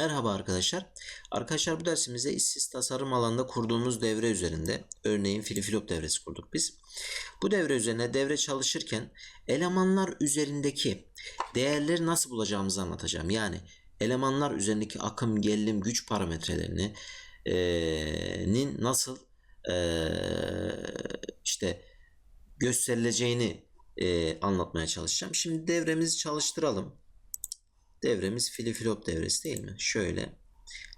Merhaba arkadaşlar. Arkadaşlar bu dersimizde işsiz tasarım alanında kurduğumuz devre üzerinde örneğin filifilop devresi kurduk biz. Bu devre üzerine devre çalışırken elemanlar üzerindeki değerleri nasıl bulacağımızı anlatacağım. Yani elemanlar üzerindeki akım, gerilim, güç parametrelerini nin nasıl eee, işte gösterileceğini eee, anlatmaya çalışacağım. Şimdi devremizi çalıştıralım. Devremiz filifilop devresi değil mi? Şöyle.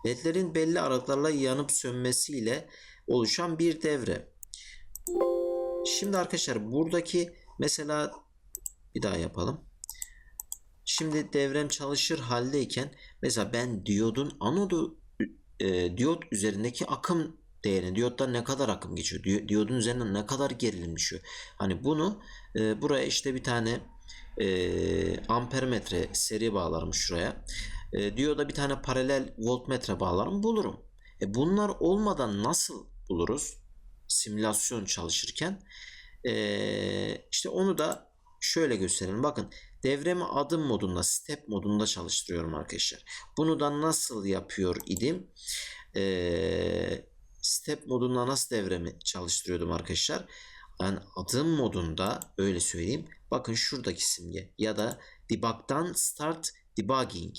LED'lerin belli aralıklarla yanıp sönmesiyle oluşan bir devre. Şimdi arkadaşlar buradaki mesela bir daha yapalım. Şimdi devrem çalışır haldeyken mesela ben diyodun anodu e, diyot üzerindeki akım değerini diyottan ne kadar akım geçiyor diyo- diyodun üzerinden ne kadar gerilim düşüyor hani bunu e, buraya işte bir tane e, ampermetre seri bağlarım şuraya. E, diyoda bir tane paralel voltmetre bağlarım bulurum. E, bunlar olmadan nasıl buluruz? Simülasyon çalışırken. E, işte onu da şöyle gösterelim. Bakın devremi adım modunda step modunda çalıştırıyorum arkadaşlar. Bunu da nasıl yapıyor idim? Ee, step modunda nasıl devremi çalıştırıyordum arkadaşlar? Ben adım modunda öyle söyleyeyim bakın şuradaki simge ya da debug'dan start debugging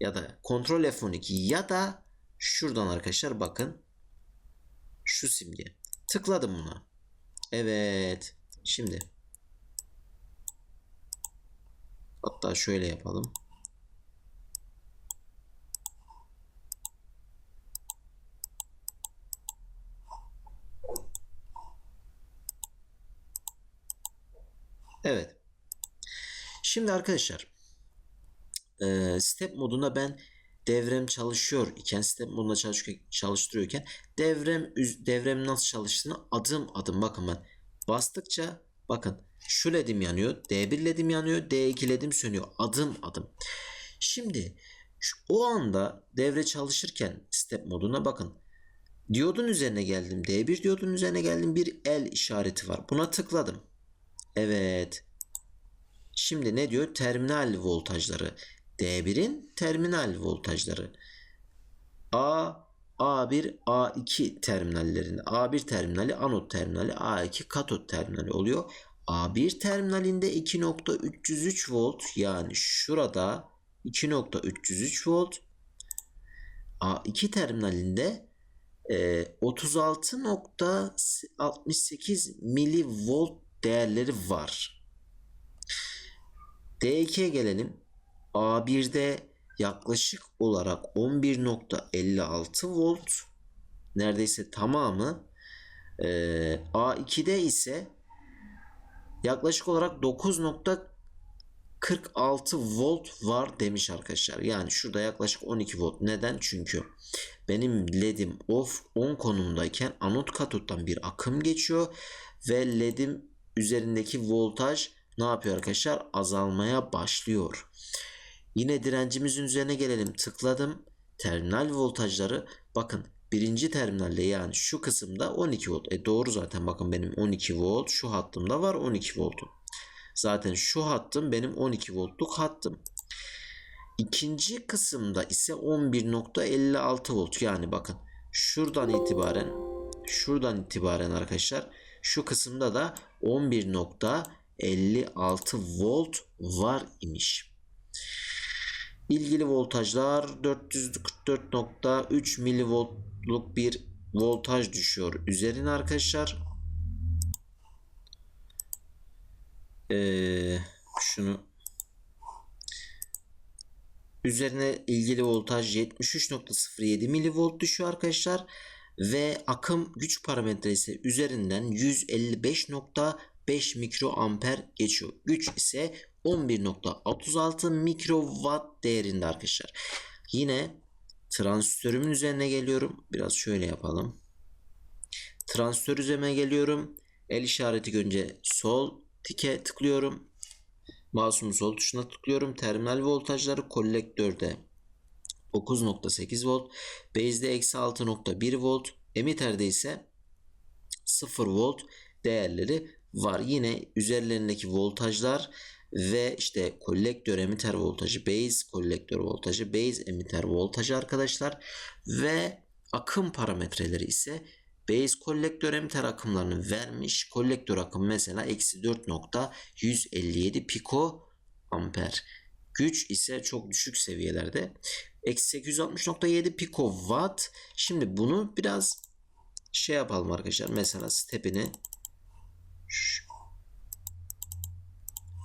ya da kontrol F12 ya da şuradan arkadaşlar bakın. Şu simge. Tıkladım buna. Evet. Şimdi hatta şöyle yapalım Evet. Şimdi arkadaşlar e, step modunda ben devrem çalışıyor iken step çalışıyor, çalıştırıyorken devrem devrem nasıl çalıştığını adım adım bakın ben bastıkça bakın şu ledim yanıyor D1 ledim yanıyor D2 ledim sönüyor adım adım. Şimdi o anda devre çalışırken step moduna bakın diyodun üzerine geldim D1 diyodun üzerine geldim bir el işareti var buna tıkladım. Evet. Şimdi ne diyor? Terminal voltajları. D1'in terminal voltajları. A, A1, A2 terminallerinde. A1 terminali anot terminali, A2 katot terminali oluyor. A1 terminalinde 2.303 volt yani şurada 2.303 volt. A2 terminalinde e, 36.68 milivolt değerleri var. D2'ye gelelim. A1'de yaklaşık olarak 11.56 volt neredeyse tamamı Ee, A2'de ise yaklaşık olarak 9.46 volt var demiş arkadaşlar. Yani şurada yaklaşık 12 volt. Neden? Çünkü benim ledim off 10 konumdayken anot katottan bir akım geçiyor ve ledim üzerindeki voltaj ne yapıyor arkadaşlar? Azalmaya başlıyor. Yine direncimizin üzerine gelelim. Tıkladım. Terminal voltajları bakın birinci terminalde yani şu kısımda 12 volt. E doğru zaten bakın benim 12 volt şu hattımda var 12 voltum. Zaten şu hattım benim 12 voltluk hattım. İkinci kısımda ise 11.56 volt yani bakın şuradan itibaren şuradan itibaren arkadaşlar şu kısımda da 11.56 volt var imiş. İlgili voltajlar 444.3 milivoltluk bir voltaj düşüyor üzerine arkadaşlar. Ee, şunu üzerine ilgili voltaj 73.07 milivolt düşüyor arkadaşlar ve akım güç parametresi üzerinden 155.5 mikroamper geçiyor. Güç ise 11.36 mikrowatt değerinde arkadaşlar. Yine transistörümün üzerine geliyorum. Biraz şöyle yapalım. Transistör üzerine geliyorum. El işareti önce sol tike tıklıyorum. Mouse'umun sol tuşuna tıklıyorum. Terminal voltajları kolektörde 9.8 volt. Base'de eksi 6.1 volt. Emitterde ise 0 volt değerleri var. Yine üzerlerindeki voltajlar ve işte kolektör emitter voltajı, base kolektör voltajı, base emitter voltajı arkadaşlar ve akım parametreleri ise base kolektör emitter akımlarını vermiş. Kolektör akım mesela eksi 4.157 piko amper. Güç ise çok düşük seviyelerde. Eksi 860.7 piko watt. Şimdi bunu biraz şey yapalım arkadaşlar. Mesela stepini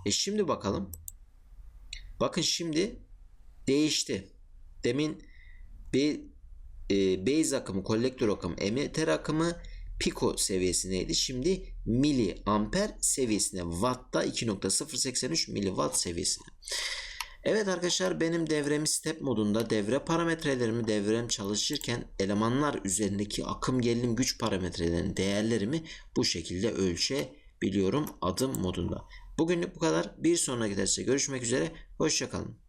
e şimdi bakalım. Bakın şimdi değişti. Demin bir e, base akımı, kolektör akımı, emitter akımı piko seviyesindeydi. Şimdi mili amper seviyesine. Watt'ta 2.083 miliwatt seviyesine. Evet arkadaşlar benim devremi step modunda devre parametrelerimi devrem çalışırken elemanlar üzerindeki akım gerilim güç parametrelerinin değerlerimi bu şekilde ölçebiliyorum adım modunda. Bugünlük bu kadar. Bir sonraki derste görüşmek üzere. Hoşçakalın.